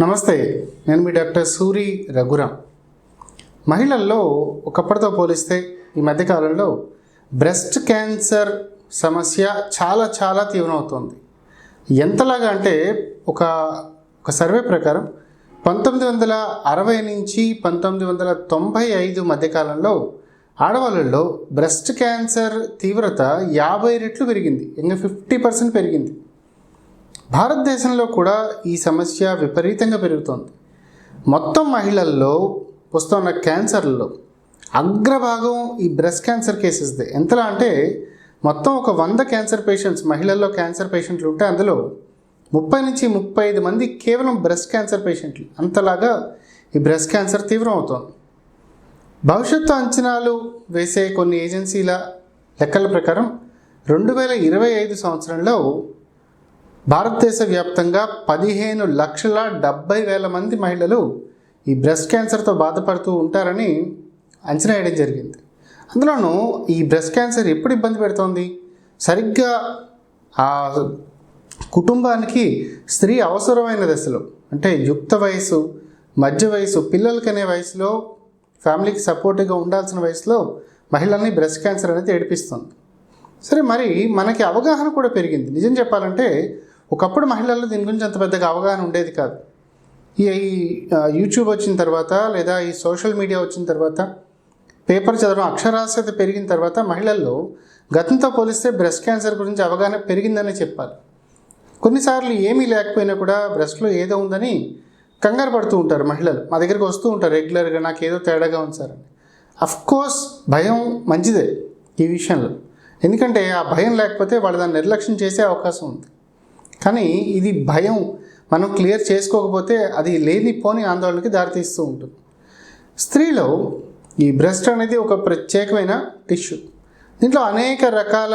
నమస్తే నేను మీ డాక్టర్ సూరి రఘురామ్ మహిళల్లో ఒకప్పటితో పోలిస్తే ఈ మధ్యకాలంలో బ్రెస్ట్ క్యాన్సర్ సమస్య చాలా చాలా తీవ్రమవుతుంది. ఎంతలాగా అంటే ఒక ఒక సర్వే ప్రకారం పంతొమ్మిది వందల అరవై నుంచి పంతొమ్మిది వందల తొంభై ఐదు మధ్యకాలంలో ఆడవాళ్ళల్లో బ్రెస్ట్ క్యాన్సర్ తీవ్రత యాభై రెట్లు పెరిగింది. ఇంకా ఫిఫ్టీ పర్సెంట్ పెరిగింది. భారతదేశంలో కూడా ఈ సమస్య విపరీతంగా పెరుగుతోంది. మొత్తం మహిళల్లో వస్తున్న క్యాన్సర్లలో అగ్రభాగం ఈ బ్రెస్ట్ క్యాన్సర్ కేసెస్దే. ఎంతలా అంటే మొత్తం ఒక వంద క్యాన్సర్ పేషెంట్స్ మహిళల్లో క్యాన్సర్ పేషెంట్లు ఉంటే అందులో ముప్పై నుంచి ముప్పై ఐదు మంది కేవలం బ్రెస్ట్ క్యాన్సర్ పేషెంట్లు. అంతలాగా ఈ బ్రెస్ట్ క్యాన్సర్ తీవ్రం అవుతోంది భవిష్యత్తు అంచనాలు వేసే కొన్ని ఏజెన్సీల లెక్కల ప్రకారం రెండు వేల ఇరవై ఐదు సంవత్సరంలో భారతదేశ వ్యాప్తంగా పదిహేను లక్షల డెబ్బై వేల మంది మహిళలు ఈ బ్రెస్ట్ క్యాన్సర్తో బాధపడుతూ ఉంటారని అంచనా వేయడం జరిగింది. అందులోనూ ఈ బ్రెస్ట్ క్యాన్సర్ ఎప్పుడు ఇబ్బంది పెడుతోంది? సరిగ్గా ఆ కుటుంబానికి స్త్రీ అవసరమైన దశలో అంటే యుక్త వయసు మధ్య వయసు పిల్లలకనే వయసులో ఫ్యామిలీకి సపోర్టివ్గా ఉండాల్సిన వయసులో మహిళల్ని బ్రెస్ట్ క్యాన్సర్ అనేది ఏడిపిస్తుంది. సరే మరి మనకి అవగాహన కూడా పెరిగింది. నిజం చెప్పాలంటే ఒకప్పుడు మహిళల్లో దీని గురించి అంత పెద్దగా అవగాహన ఉండేది కాదు. ఈ యూట్యూబ్ వచ్చిన తర్వాత లేదా ఈ సోషల్ మీడియా వచ్చిన తర్వాత పేపర్ చదవడం అక్షరాస్యత పెరిగిన తర్వాత మహిళల్లో గతంతో పోలిస్తే బ్రెస్ట్ క్యాన్సర్ గురించి అవగాహన పెరిగిందని చెప్పాలి. కొన్నిసార్లు ఏమీ లేకపోయినా కూడా బ్రెస్ట్లో ఏదో ఉందని కంగారు పడుతూ ఉంటారు మహిళలు. మా దగ్గరికి వస్తూ ఉంటారు రెగ్యులర్గా నాకు ఏదో తేడాగా ఉంది సార్ అని. భయం మంచిదే ఈ విషయంలో. ఎందుకంటే ఆ భయం లేకపోతే వాళ్ళు దాన్ని నిర్లక్ష్యం చేసే అవకాశం ఉంది. కానీ ఇది భయం. మనం క్లియర్ చేసుకోకపోతే అది లేనిపోని ఆందోళనకి దారితీస్తూ ఉంటుంది. స్త్రీలో ఈ బ్రెస్ట్ అనేది ఒక ప్రత్యేకమైన టిష్యూ. దీంట్లో అనేక రకాల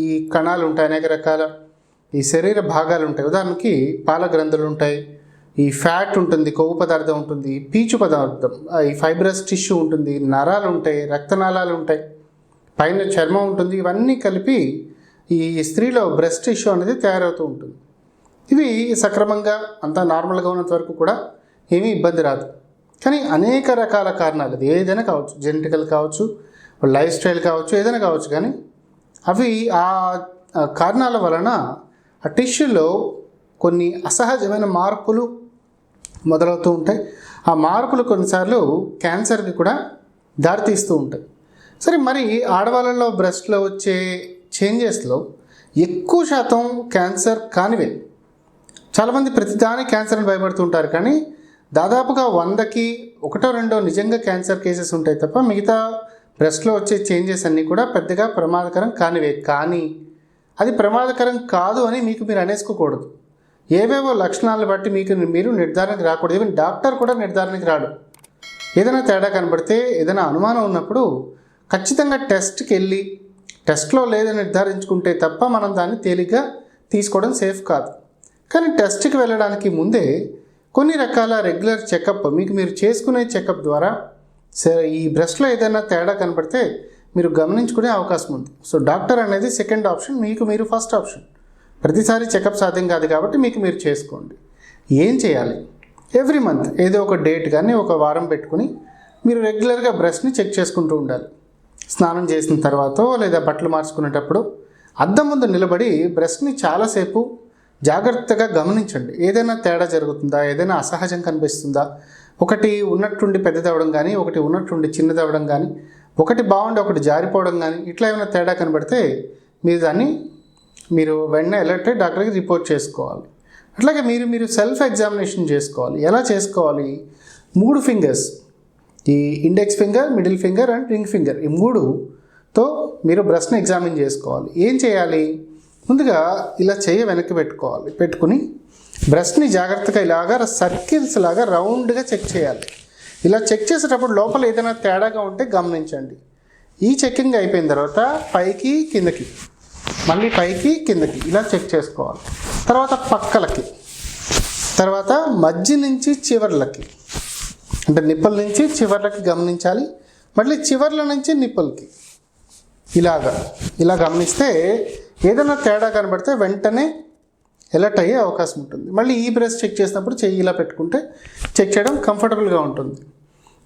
ఈ కణాలు ఉంటాయి అనేక రకాల ఈ శరీర భాగాలు ఉంటాయి. ఉదాహరణకి పాల గ్రంథులు ఉంటాయి ఈ ఫ్యాట్ ఉంటుంది కొవ్వు పదార్థం ఉంటుంది పీచు పదార్థం ఈ ఫైబ్రస్ టిష్యూ ఉంటుంది నరాలు ఉంటాయి రక్తనాళాలు ఉంటాయి పైన చర్మం ఉంటుంది ఇవన్నీ కలిపి ఈ స్త్రీలో బ్రెస్ట్ టిష్యూ అనేది తయారవుతూ ఉంటుంది. ఇవి సక్రమంగా అంతా నార్మల్గా ఉన్నంత వరకు కూడా ఏమీ ఇబ్బంది రాదు. కానీ అనేక రకాల కారణాలు అది ఏదైనా కావచ్చు. జెనెటికల్ కావచ్చు లైఫ్ స్టైల్ కావచ్చు ఏదైనా కావచ్చు కానీ అవి ఆ ఆ కారణాల వలన ఆ టిష్యూలో కొన్ని అసహజమైన మార్పులు మొదలవుతూ ఉంటాయి. ఆ మార్పులు కొన్నిసార్లు క్యాన్సర్కి కూడా దారితీస్తూ ఉంటాయి. సరే మరి ఆడవాళ్ళలో బ్రెస్ట్లో వచ్చే చేంజెస్లో ఎక్కువ శాతం క్యాన్సర్ కానివే. చాలామంది ప్రతిదాని క్యాన్సర్ అని భయపడుతుంటారు కానీ దాదాపుగా వందకి ఒకటో రెండో నిజంగా క్యాన్సర్ కేసెస్ ఉంటాయి తప్ప మిగతా బ్రెస్ట్లో వచ్చే చేంజెస్ అన్నీ కూడా పెద్దగా ప్రమాదకరం కానివే. కానీ అది ప్రమాదకరం కాదు అని మీకు మీరు అనేసుకోకూడదు. ఏవేవో లక్షణాలను బట్టి మీకు మీరు నిర్ధారణకు రాకూడదు. ఈవెన్ డాక్టర్ కూడా నిర్ధారణకి రాడు. ఏదైనా తేడా కనబడితే ఏదైనా అనుమానం ఉన్నప్పుడు ఖచ్చితంగా టెస్ట్కి వెళ్ళి టెస్ట్లో లేదని నిర్ధారించుకుంటే తప్ప మనం దాన్ని తేలిగ్గా తీసుకోవడం సేఫ్ కాదు. కానీ టెస్ట్కి వెళ్ళడానికి ముందే కొన్ని రకాల రెగ్యులర్ చెకప్ మీకు మీరు చేసుకునే చెకప్ ద్వారా సరే ఈ బ్రెస్ట్లో ఏదైనా తేడా కనపడితే మీరు గమనించుకునే అవకాశం ఉంది. సో డాక్టర్ అనేది సెకండ్ ఆప్షన్ మీకు మీరు ఫస్ట్ ఆప్షన్. ప్రతిసారి చెకప్ సాధ్యం కాదు కాబట్టి మీకు మీరు చేసుకోండి. ఏం చేయాలి? ఎవ్రీ మంత్ ఏదో ఒక డేట్ కానీ ఒక వారం పెట్టుకుని మీరు రెగ్యులర్గా బ్రష్ని చెక్ చేసుకుంటూ ఉండాలి. స్నానం చేసిన తర్వాత లేదా బట్టలు మార్చుకునేటప్పుడు అద్దం ముందు నిలబడి బ్రష్ని చాలాసేపు జాగ్రత్తగా గమనించండి. ఏదైనా తేడా జరుగుతుందా? ఏదైనా అసహజం కనిపిస్తుందా? ఒకటి ఉన్నట్టుండి పెద్దదవడం కానీ ఒకటి ఉన్నట్టుండి చిన్నదవడం కానీ ఒకటి బాగుండి ఒకటి జారిపోవడం కానీ ఇట్లా ఏమైనా తేడా కనబడితే మీరు దాన్ని మీరు వెంటనే అలర్ట్ డాక్టర్కి రిపోర్ట్ చేసుకోవాలి. అట్లాగే మీరు మీరు సెల్ఫ్ ఎగ్జామినేషన్ చేసుకోవాలి. ఎలా చేసుకోవాలి? మూడు ఫింగర్స్. ఈ index finger middle finger and ring finger ఈ మూడుతో మీరు బ్రష్ని ఎగ్జామిన్ చేసుకోవాలి. ఏం చేయాలి? ముందుగా ఇలా చేయ వెనక్కి పెట్టుకోవాలి. పెట్టుకుని బ్రష్ని జాగ్రత్తగా ఇలాగా సర్కిల్స్ లాగా రౌండ్గా చెక్ చేయాలి. ఇలా చెక్ చేసేటప్పుడు లోపల ఏదైనా తేడాగా ఉంటే గమనించండి. ఈ చెక్కింగ్ అయిపోయిన తర్వాత పైకి కిందకి మళ్ళీ పైకి కిందకి ఇలా చెక్ చేసుకోవాలి. తర్వాత పక్కలకి తర్వాత మధ్య నుంచి చివర్లకి అంటే నిప్పల నుంచి చివర్లకి గమనించాలి మళ్ళీ చివర్ల నుంచి నిప్పలకి. ఇలాగా ఇలా గమనిస్తే ఏదైనా తేడా కనబడితే వెంటనే ఎలర్ట్ అయ్యే అవకాశం ఉంటుంది. మళ్ళీ ఈ బ్రష్ చెక్ చేసినప్పుడు చెయ్యి ఇలా పెట్టుకుంటే చెక్ చేయడం కంఫర్టబుల్గా ఉంటుంది.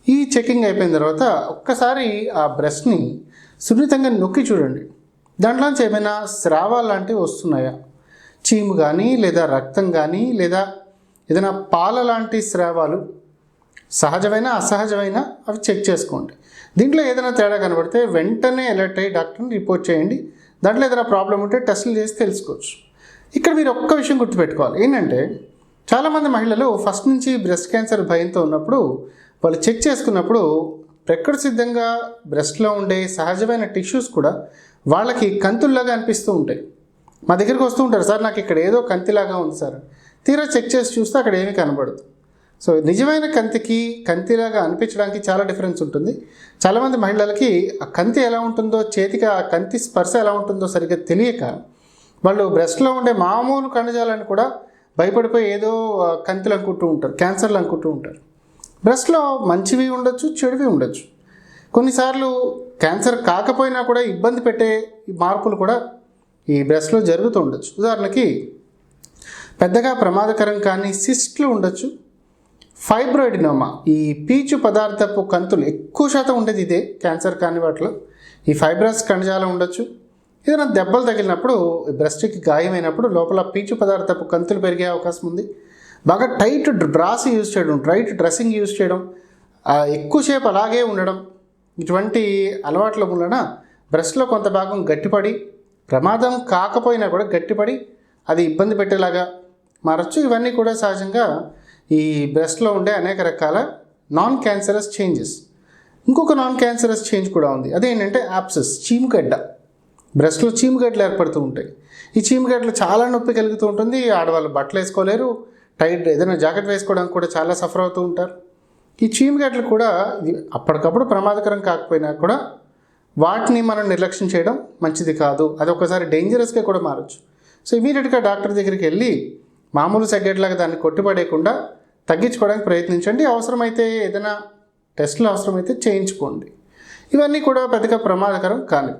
ఈ చెకింగ్ అయిపోయిన తర్వాత ఒక్కసారి ఆ బ్రష్ని సున్నితంగా నొక్కి చూడండి. దాంట్లోంచి ఏమైనా స్రావాలు లాంటివి వస్తున్నాయా? చీము కానీ లేదా రక్తం కానీ లేదా ఏదైనా పాల లాంటి స్రావాలు సహజమైన అసహజమైన అవి చెక్ చేసుకోండి. దీంట్లో ఏదైనా తేడా కనబడితే వెంటనే అలర్ట్ అయ్యి డాక్టర్ని రిపోర్ట్ చేయండి. దాంట్లో ఏదైనా ప్రాబ్లం ఉంటే టెస్టులు చేసి తెలుసుకోవచ్చు. ఇక్కడ మీరు ఒక్క విషయం గుర్తుపెట్టుకోవాలి. ఏంటంటే చాలామంది మహిళలు ఫస్ట్ నుంచి బ్రెస్ట్ క్యాన్సర్ భయంతో ఉన్నప్పుడు వాళ్ళు చెక్ చేసుకున్నప్పుడు ప్రకృతి సిద్ధంగా బ్రెస్ట్లో ఉండే సహజమైన టిష్యూస్ కూడా వాళ్ళకి కంతుల్లాగా అనిపిస్తూ ఉంటాయి. మా దగ్గరికి వస్తూ ఉంటారు సార్ నాకు ఇక్కడ ఏదో కంతిలాగా ఉంది సార్. తీరా చెక్ చేసి చూస్తే అక్కడ ఏమీ కనబడదు. సో నిజమైన కంతికి కంతిలాగా అనిపించడానికి చాలా డిఫరెన్స్ ఉంటుంది. చాలామంది మహిళలకి ఆ కంతి ఎలా ఉంటుందో చేతికి ఆ కంతి స్పర్శ ఎలా ఉంటుందో సరిగ్గా తెలియక వాళ్ళు బ్రెస్ట్లో ఉండే మామూలు కణజాలను కూడా భయపడిపోయి ఏదో కంతులు అనుకుంటూ ఉంటారు క్యాన్సర్లు అనుకుంటూ ఉంటారు. బ్రెస్ట్లో మంచివి ఉండొచ్చు చెడువి ఉండొచ్చు. కొన్నిసార్లు క్యాన్సర్ కాకపోయినా కూడా ఇబ్బంది పెట్టే మార్పులు కూడా ఈ బ్రెస్ట్లో జరుగుతూ ఉండొచ్చు. ఉదాహరణకి పెద్దగా ప్రమాదకరం కానీ సిస్ట్లు ఉండొచ్చు. ఫైబ్రోయిడినోమా. ఈ పీచు పదార్థపు కంతులు ఎక్కువ శాతం ఉండేది ఇదే క్యాన్సర్ కాని వాటిలో. ఈ ఫైబ్రస్ కణజాలం ఉండొచ్చు. ఏదైనా దెబ్బలు తగిలినప్పుడు బ్రెస్ట్కి గాయమైనప్పుడు లోపల పీచు పదార్థపు కంతులు పెరిగే అవకాశం ఉంది. బాగా టైట్ డ్రాస్ యూజ్ చేయడం టైట్ డ్రెస్సింగ్ యూజ్ చేయడం ఎక్కువసేపు అలాగే ఉండడం ఇటువంటి అలవాట్ల వలన బ్రెస్ట్లో కొంత భాగం గట్టిపడి ప్రమాదం కాకపోయినా కూడా గట్టిపడి అది ఇబ్బంది పెట్టేలాగా మారచ్చు. ఇవన్నీ కూడా సహజంగా ఈ బ్రెస్ట్లో ఉండే అనేక రకాల నాన్ క్యాన్సరస్ చేంజెస్ ఇంకొక నాన్ క్యాన్సరస్ చేంజ్ కూడా ఉంది. అదేంటంటే యాప్సెస్ చీమగడ్డ. బ్రెస్ట్లో చీమగడ్డలు ఏర్పడుతూ ఉంటాయి. ఈ చీమగడ్డలు చాలా నొప్పి కలుగుతూ ఉంటుంది. ఆడవాళ్ళు బట్టలు వేసుకోలేరు. టైట్ ఏదైనా జాకెట్ వేసుకోవడానికి కూడా చాలా సఫర్ అవుతూ ఉంటారు. ఈ చీమగడ్డలు కూడా అప్పటికప్పుడు ప్రమాదకరం కాకపోయినా కూడా వాటిని మనం నిర్లక్ష్యం చేయడం మంచిది కాదు. అది ఒకసారి డేంజరస్గా కూడా మారచ్చు. సో ఇమీడియట్గా డాక్టర్ దగ్గరికి వెళ్ళి మామూలు సెగ్గెట్లాగా దాన్ని కొట్టుపడేయకుండా తగ్గించుకోవడానికి ప్రయత్నించండి. అవసరమైతే ఏదైనా టెస్టులు అవసరమైతే చేయించుకోండి. ఇవన్నీ కూడా పెద్దగా ప్రమాదకరం కానీ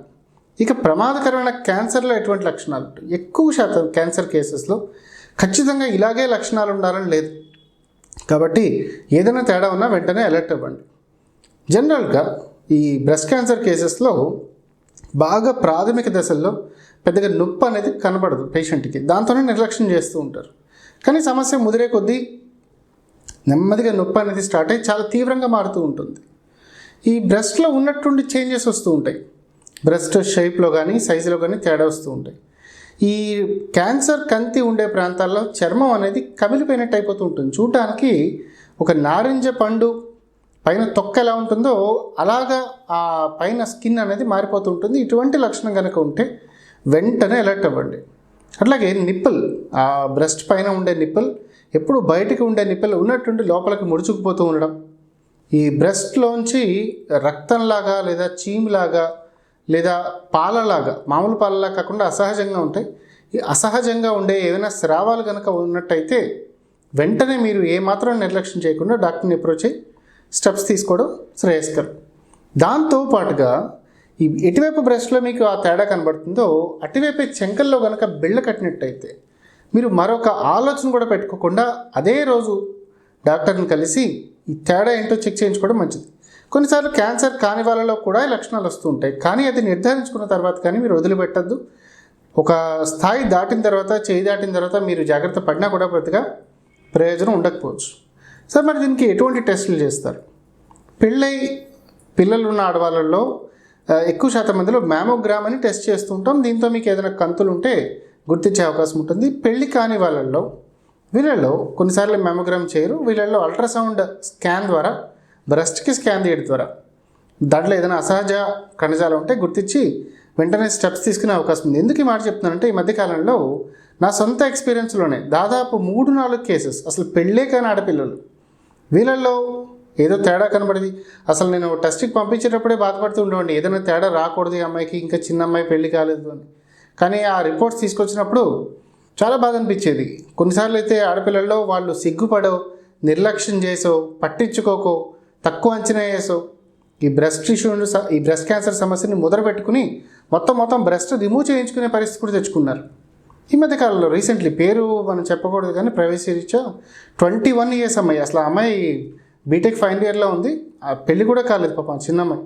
ఇక ప్రమాదకరమైన క్యాన్సర్లో ఎటువంటి లక్షణాలు ఉంటాయి? ఎక్కువ శాతం క్యాన్సర్ కేసెస్లో ఖచ్చితంగా ఇలాగే లక్షణాలు ఉండాలని లేదు. కాబట్టి ఏదైనా తేడా ఉన్నా వెంటనే అలర్ట్ అవ్వండి. జనరల్గా ఈ బ్రెస్ట్ క్యాన్సర్ కేసెస్లో బాగా ప్రాథమిక దశల్లో పెద్దగా నొప్పి అనేది కనబడదు పేషెంట్కి దాంతోనే నిర్లక్ష్యం చేస్తూ ఉంటారు. కానీ సమస్య ముదిరే కొద్దీ నెమ్మదిగా నొప్పి అనేది స్టార్ట్ అయ్యి చాలా తీవ్రంగా మారుతూ ఉంటుంది. ఈ బ్రెస్ట్లో ఉన్నట్టుండి చేంజెస్ వస్తూ ఉంటాయి. బ్రెస్ట్ షేప్లో కానీ సైజులో కానీ తేడా వస్తూ ఉంటాయి. ఈ క్యాన్సర్ కంతి ఉండే ప్రాంతాల్లో చర్మం అనేది కమిలిపోయినట్టు అయిపోతూ ఉంటుంది. చూడటానికి ఒక నారింజ పండు పైన తొక్క ఎలా ఉంటుందో అలాగా ఆ పైన స్కిన్ అనేది మారిపోతూ ఉంటుంది. ఇటువంటి లక్షణం కనుక ఉంటే వెంటనే అలర్ట్ అవ్వండి. అట్లాగే నిప్పుల్ ఆ బ్రెస్ట్ పైన ఉండే నిప్పుల్ ఎప్పుడు బయటకు ఉండే నిప్పుల్ ఉన్నట్టుండి లోపలికి ముడుచుకుపోతూ ఉండడం. ఈ బ్రెస్ట్లోంచి రక్తంలాగా లేదా చీమిలాగా లేదా పాలలాగా మామూలు పాలలా కాకుండా అసహజంగా ఉంటాయి. ఈ అసహజంగా ఉండే ఏదైనా స్రావాలు కనుక ఉన్నట్టయితే వెంటనే మీరు ఏమాత్రం నిర్లక్ష్యం చేయకుండా డాక్టర్ని అప్రోచ్ అయ్యి స్టెప్స్ తీసుకోవడం శ్రేయస్కరం. దాంతో పాటుగా ఈ ఎటువైపు బ్రెస్ట్లో మీకు ఆ తేడా కనబడుతుందో అటువైపు చెంకల్లో కనుక బిళ్ళ కట్టినట్టయితే మీరు మరొక ఆలోచన కూడా పెట్టుకోకుండా అదే రోజు డాక్టర్ని కలిసి ఈ తేడా ఏంటో చెక్ చేయించుకోవడం మంచిది. కొన్నిసార్లు క్యాన్సర్ కాని వాళ్ళలో కూడా లక్షణాలు వస్తూ ఉంటాయి. కానీ అది నిర్ధారించుకున్న తర్వాత కానీ మీరు వదిలిపెట్టద్దు. ఒక స్థాయి దాటిన తర్వాత చేయి దాటిన తర్వాత మీరు జాగ్రత్త పడినా కూడా పెద్దగా ప్రయోజనం ఉండకపోవచ్చు. సార్ మరి దీనికి ఎటువంటి టెస్టులు చేస్తారు? పెళ్ళై పిల్లలున్న ఆడవాళ్ళల్లో ఎక్కువ శాతం మందిలో మ్యామోగ్రామ్ అని టెస్ట్ చేస్తూ ఉంటాం. దీంతో మీకు ఏదైనా కంతులు ఉంటే గుర్తించే అవకాశం ఉంటుంది. పెళ్ళి కాని వాళ్ళల్లో వీళ్ళల్లో కొన్నిసార్లు మెమోగ్రామ్ చేయరు. వీళ్ళల్లో అల్ట్రాసౌండ్ స్కాన్ ద్వారా బ్రెస్ట్కి స్కాన్ తీయడం ద్వారా దాంట్లో ఏదైనా అసహజ కణజాలం ఉంటే గుర్తించి వెంటనే స్టెప్స్ తీసుకునే అవకాశం ఉంది. ఎందుకు ఈ మాట చెప్తున్నానంటే ఈ మధ్యకాలంలో నా సొంత ఎక్స్పీరియన్స్లోనే దాదాపు మూడు నాలుగు కేసెస్ అసలు పెళ్ళే కాని ఆడపిల్లలు. వీళ్ళల్లో ఏదో తేడా కనబడింది. అసలు నేను టెస్ట్కి పంపించేటప్పుడే బాధపడుతూ ఉండేవాడిని. ఏదైనా తేడా రాకూడదు ఈ అమ్మాయికి ఇంకా చిన్న అమ్మాయి పెళ్ళి కాలేదు అని. కానీ ఆ రిపోర్ట్స్ తీసుకొచ్చినప్పుడు చాలా బాధ అనిపించేది. కొన్నిసార్లు అయితే ఆడపిల్లల్లో వాళ్ళు సిగ్గుపడో నిర్లక్ష్యం చేసో పట్టించుకోకో తక్కువ అంచనా వేసో ఈ బ్రెస్ట్ టిష్యూను స- ఈ బ్రెస్ట్ క్యాన్సర్ సమస్యని మొదలుపెట్టుకుని మొత్తం మొత్తం బ్రెస్ట్ రిమూవ్ చేయించుకునే పరిస్థితి కూడా తెచ్చుకున్నారు. ఈ మధ్య కాలంలో రీసెంట్లీ పేరు మనం చెప్పకూడదు కానీ ప్రైవసీ ట్వంటీ వన్ ఇయర్స్ అమ్మాయి. అసలు ఆ అమ్మాయి బీటెక్ ఫైనల్ ఇయర్లో ఉంది. ఆ పెళ్ళి కూడా కాలేదు పాపం చిన్న అమ్మాయి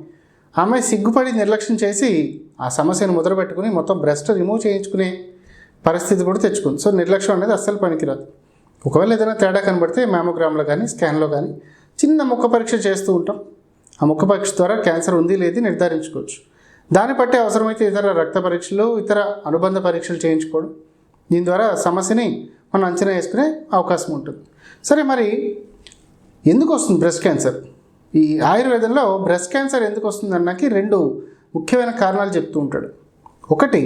ఆమె అమ్మాయి సిగ్గుపడి నిర్లక్ష్యం చేసి ఆ సమస్యను మొదలుపెట్టుకుని మొత్తం బ్రెస్ట్ రిమూవ్ చేయించుకునే పరిస్థితి కూడా తెచ్చుకుంది. సో నిర్లక్ష్యం అనేది అస్సలు పనికిరాదు. ఒకవేళ ఏదైనా తేడా కనబడితే మ్యామోగ్రామ్లో కానీ స్కాన్లో కానీ చిన్న ముఖ పరీక్ష చేస్తూ ఉంటాం. ఆ ముఖ పరీక్ష ద్వారా క్యాన్సర్ ఉంది లేదు నిర్ధారించుకోవచ్చు. దాన్ని బట్టి అవసరమైతే ఇతర రక్త పరీక్షలు ఇతర అనుబంధ పరీక్షలు చేయించుకోవడం. దీని ద్వారా సమస్యని మనం అంచనా వేసుకునే అవకాశం ఉంటుంది. సరే మరి ఎందుకు వస్తుంది బ్రెస్ట్ క్యాన్సర్? ఈ ఆయుర్వేదంలో బ్రెస్ట్ క్యాన్సర్ ఎందుకు వస్తుంది అన్నకి రెండు ముఖ్యమైన కారణాలు చెప్తూ ఉంటాడు. ఒకటి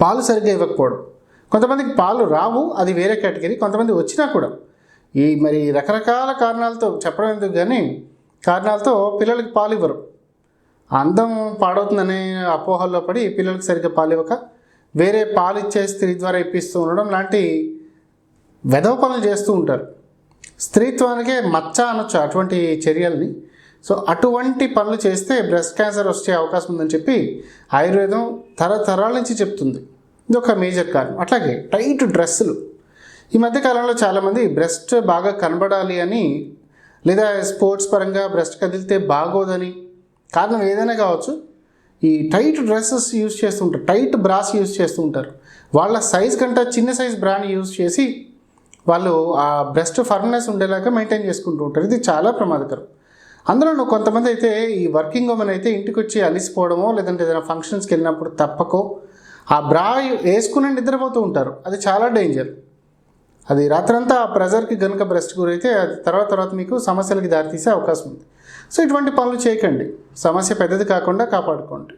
పాలు సరిగ్గా ఇవ్వకపోవడం. కొంతమందికి పాలు రావు అది వేరే కేటగిరీ కొంతమంది వచ్చినా కూడా. ఈ మరి రకరకాల కారణాలతో చెప్పడం ఎందుకు కానీ కారణాలతో పిల్లలకి పాలు ఇవ్వరు. అందం పాడవుతుందనే అపోహల్లో పడి పిల్లలకి సరిగ్గా పాలు ఇవ్వక వేరే పాలు ఇచ్చే స్త్రీ ద్వారా ఇప్పిస్తూ ఉండడం లాంటి వెధవ పనులు చేస్తూ ఉంటారు. స్త్రీత్వానికే మచ్చ అనొచ్చు అటువంటి చర్యల్ని. సో అటువంటి పనులు చేస్తే బ్రెస్ట్ క్యాన్సర్ వచ్చే అవకాశం ఉందని చెప్పి ఆయుర్వేదం తరతరాల నుంచి చెప్తుంది. ఇది ఒక మేజర్ కారణం. అట్లాగే టైట్ డ్రెస్సులు. ఈ మధ్య కాలంలో చాలామంది బ్రెస్ట్ బాగా కనబడాలి అని లేదా స్పోర్ట్స్ పరంగా బ్రెస్ట్ కదిలితే బాగోదని కారణం ఏదైనా కావచ్చు ఈ టైట్ డ్రెస్సెస్ యూజ్ చేస్తుంటారు టైట్ బ్రాస్ యూజ్ చేస్తూ ఉంటారు. వాళ్ళ సైజ్ కంటే చిన్న సైజ్ బ్రాండ్ యూజ్ చేసి వాళ్ళు ఆ బ్రెస్ట్ ఫర్మ్నెస్ ఉండేలాగా మెయింటైన్ చేసుకుంటూ ఉంటారు. ఇది చాలా ప్రమాదకరం. అందులో కొంతమంది అయితే ఈ వర్కింగ్ ఉమెన్ అయితే ఇంటికి వచ్చి అలిసిపోవడమో లేదంటే ఏదైనా ఫంక్షన్స్కి వెళ్ళినప్పుడు తప్పకో ఆ బ్రా వేసుకుని నిద్రపోతూ ఉంటారు. అది చాలా డేంజర్ అది రాత్రంతా ఆ ప్రెజర్కి గనుక బ్రెస్ట్ గురైతే అది తర్వాత తర్వాత మీకు సమస్యలకి దారితీసే అవకాశం ఉంది. సో ఇటువంటి పనులు చేయకండి. సమస్య పెద్దది కాకుండా కాపాడుకోండి.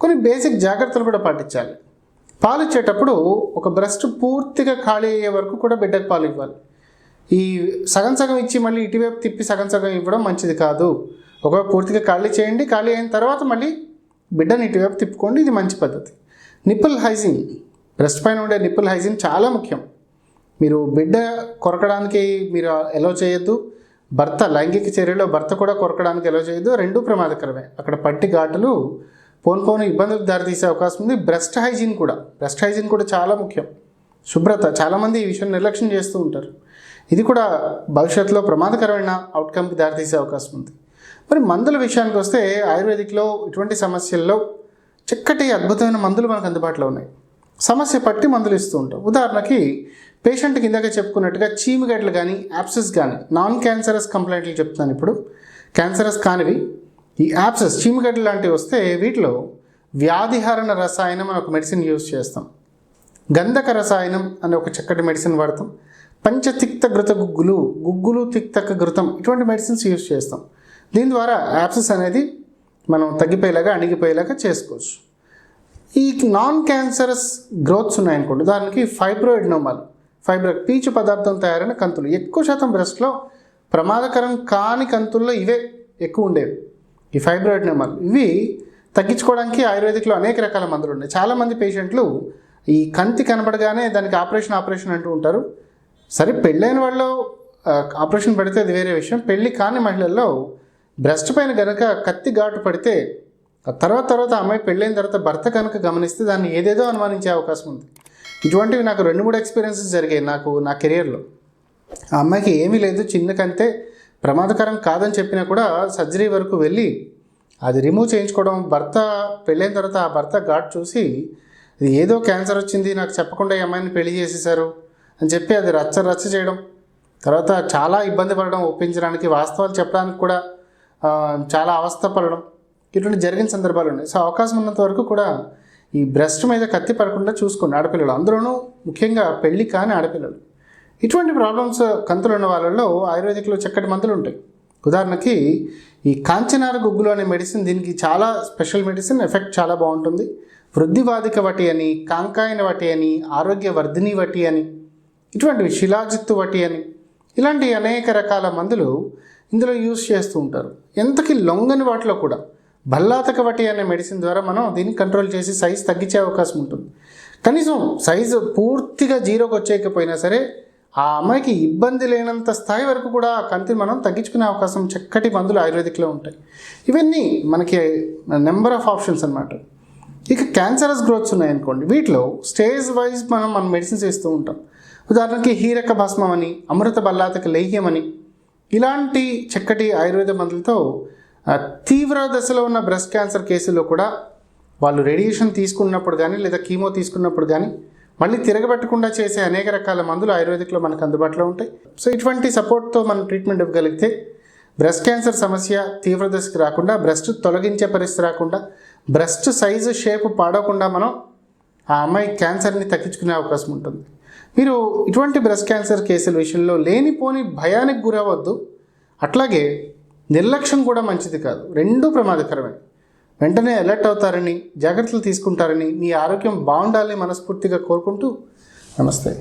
కొన్ని బేసిక్ జాగ్రత్తలు కూడా పాటించాలి. పాలు ఇచ్చేటప్పుడు ఒక బ్రెస్ట్ పూర్తిగా ఖాళీ అయ్యే వరకు కూడా బిడ్డకు పాలు ఇవ్వాలి. ఈ సగం సగం ఇచ్చి మళ్ళీ ఇటువైపు తిప్పి సగం సగం ఇవ్వడం మంచిది కాదు. ఒకవేళ పూర్తిగా ఖాళీ చేయండి ఖాళీ అయిన తర్వాత మళ్ళీ బిడ్డని ఇటువైపు తిప్పుకోండి ఇది మంచి పద్ధతి. నిప్పుల్ హైజీన్ బ్రెస్ట్ పైన ఉండే నిప్పుల్ హైజీన్ చాలా ముఖ్యం. మీరు బిడ్డ కొరకడానికి మీరు ఎలో చేయొద్దు. భర్త లైంగిక చర్యలో భర్త కూడా కొరకడానికి ఎలో చేయొద్దు. రెండు ప్రమాదకరమే. అక్కడ పట్టి ఘాటులు పోను పోను ఇబ్బందులకు దారితీసే అవకాశం ఉంది. బ్రెస్ట్ హైజీన్ కూడా. బ్రెస్ట్ హైజీన్ కూడా చాలా ముఖ్యం. శుభ్రత. చాలామంది ఈ విషయం నిర్లక్ష్యం చేస్తూ ఉంటారు. ఇది కూడా భవిష్యత్తులో ప్రమాదకరమైన అవుట్కమ్కి దారితీసే అవకాశం ఉంది. మరి మందుల విషయానికి వస్తే ఆయుర్వేదిక్లో ఇటువంటి సమస్యల్లో చక్కటి అద్భుతమైన మందులు మనకు అందుబాటులో ఉన్నాయి. సమస్య పట్టి మందులు ఇస్తూ ఉంటాం. ఉదాహరణకి పేషెంట్కి ఇందాక చెప్పుకున్నట్టుగా చీమిగడ్డలు కానీ యాప్సెస్ కానీ నాన్ క్యాన్సరస్ కంప్లైంట్లు చెప్తున్నాను ఇప్పుడు. క్యాన్సరస్ కానివి. ఈ యాప్సెస్ చీమగడ్డ లాంటివి వస్తే వీటిలో వ్యాధిహరణ రసాయనం అని ఒక మెడిసిన్ యూజ్ చేస్తాం. గంధక రసాయనం అనే ఒక చక్కటి మెడిసిన్ వాడతాం. పంచతిక్త ఘృత గుగ్గులు గుగ్గులు తిక్తక ఘృతం ఇటువంటి మెడిసిన్స్ యూజ్ చేస్తాం. దీని ద్వారా యాప్సెస్ అనేది మనం తగ్గిపోయేలాగా అణిగిపోయేలాగా చేసుకోవచ్చు. ఈ నాన్ క్యాన్సరస్ గ్రోత్స్ ఉన్నాయనుకోండి దానికి ఫైబ్రోయిడ్ నోమాలు ఫైబ్రో పీచు పదార్థం తయారైన కంతులు. ఎక్కువ శాతం బ్రెస్ట్లో ప్రమాదకరం కాని కంతుల్లో ఇవే ఎక్కువ ఉండేవి. ఈ ఫైబ్రాయిడ్ నెమల్. ఇవి తగ్గించుకోవడానికి ఆయుర్వేదిక్లో అనేక రకాల మందులు ఉన్నాయి. చాలామంది పేషెంట్లు ఈ కంతి కనబడగానే దానికి ఆపరేషన్ ఆపరేషన్ అంటూ ఉంటారు. సరే పెళ్ళైన వాళ్ళు ఆపరేషన్ పెడితే అది వేరే విషయం. పెళ్ళి కాని మహిళల్లో బ్రెస్ట్ పైన కనుక కత్తి ఘాటు పడితే ఆ తర్వాత తర్వాత అమ్మాయి పెళ్ళైన తర్వాత భర్త కనుక గమనిస్తే దాన్ని ఏదేదో అనుమానించే అవకాశం ఉంది. ఇటువంటివి నాకు రెండు మూడు ఎక్స్పీరియన్సెస్ జరిగాయి నాకు నా కెరియర్లో ఆ అమ్మాయికి ఏమీ లేదు చిన్న కంతే ప్రమాదకరం కాదని చెప్పినా కూడా సర్జరీ వరకు వెళ్ళి అది రిమూవ్ చేయించుకోవడం భర్త పెళ్ళైన తర్వాత ఆ భర్త ఘాట్ చూసి ఇది ఏదో క్యాన్సర్ వచ్చింది నాకు చెప్పకుండా ఈ అమ్మాయిని పెళ్ళి చేసేసారు అని చెప్పి అది రచ్చ రచ్చ చేయడం. తర్వాత చాలా ఇబ్బంది పడడం ఒప్పించడానికి వాస్తవాలు చెప్పడానికి కూడా చాలా అవస్థ పడడం. ఇటువంటి జరిగిన సందర్భాలు ఉన్నాయి. సో అవకాశం ఉన్నంత వరకు కూడా ఈ బ్రెస్ట్ మీద కత్తి పడకుండా చూసుకోండి ఆడపిల్లలు. అందులోనూ ముఖ్యంగా పెళ్ళి కాని ఆడపిల్లలు. ఇటువంటి ప్రాబ్లమ్స్ కంతులు ఉన్న వాళ్ళలో ఆయుర్వేదిక్లో చక్కటి మందులు ఉంటాయి. ఉదాహరణకి ఈ కాంచనార గుగ్గులు అనే మెడిసిన్ దీనికి చాలా స్పెషల్ మెడిసిన్ ఎఫెక్ట్ చాలా బాగుంటుంది. వృద్ధివాదిక వటి అని కాంకాయన వటి అని ఆరోగ్య వర్ధిని వటి అని ఇటువంటివి శిలాజిత్తు వటి అని ఇలాంటి అనేక రకాల మందులు ఇందులో యూజ్ చేస్తూ ఉంటారు. ఎంతకి లొంగని వాటిలో కూడా భల్లాతక వటి అనే మెడిసిన్ ద్వారా మనం దీన్ని కంట్రోల్ చేసి సైజ్ తగ్గించే అవకాశం ఉంటుంది. కనీసం సైజు పూర్తిగా జీరోకి వచ్చేయకపోయినా సరే ఆ అమ్మాయికి ఇబ్బంది లేనంత స్థాయి వరకు కూడా ఆ కంతిని మనం తగ్గించుకునే అవకాశం చక్కటి మందులు ఆయుర్వేదిక్లో ఉంటాయి. ఇవన్నీ మనకి నెంబర్ ఆఫ్ ఆప్షన్స్ అనమాట ఇక క్యాన్సరస్ గ్రోత్స్ ఉన్నాయనుకోండి వీటిలో స్టేజ్ వైజ్ మనం మన మెడిసిన్స్ ఇస్తూ ఉంటాం. ఉదాహరణకి హీరక భస్మం అని అమృత బల్లాతక లేహ్యం అని ఇలాంటి చక్కటి ఆయుర్వేద మందులతో తీవ్ర దశలో ఉన్న బ్రెస్ట్ క్యాన్సర్ కేసుల్లో కూడా వాళ్ళు రేడియేషన్ తీసుకున్నప్పుడు కానీ లేదా కీమో తీసుకున్నప్పుడు కానీ మళ్ళీ తిరగబెట్టకుండా చేసే అనేక రకాల మందులు ఆయుర్వేదిక్లో మనకు అందుబాటులో ఉంటాయి. సో ఇటువంటి సపోర్ట్తో మనం ట్రీట్మెంట్ ఇవ్వగలిగితే బ్రెస్ట్ క్యాన్సర్ సమస్య తీవ్ర దశకు రాకుండా బ్రెస్ట్ తొలగించే పరిస్థితి రాకుండా బ్రెస్ట్ సైజు షేప్ పాడకుండా మనం ఆ అమ్మాయి క్యాన్సర్ని తగ్గించుకునే అవకాశం ఉంటుంది. మీరు ఇటువంటి బ్రెస్ట్ క్యాన్సర్ కేసుల విషయంలో లేనిపోని భయానికి గురవద్దు అట్లాగే నిర్లక్ష్యం కూడా మంచిది కాదు. రెండూ ప్రమాదకరమే. వెంటనే అలర్ట్ అవుతారని జాగ్రత్తలు తీసుకుంటారని మీ ఆరోగ్యం బాగుండాలని మనస్ఫూర్తిగా కోరుకుంటూ నమస్తే.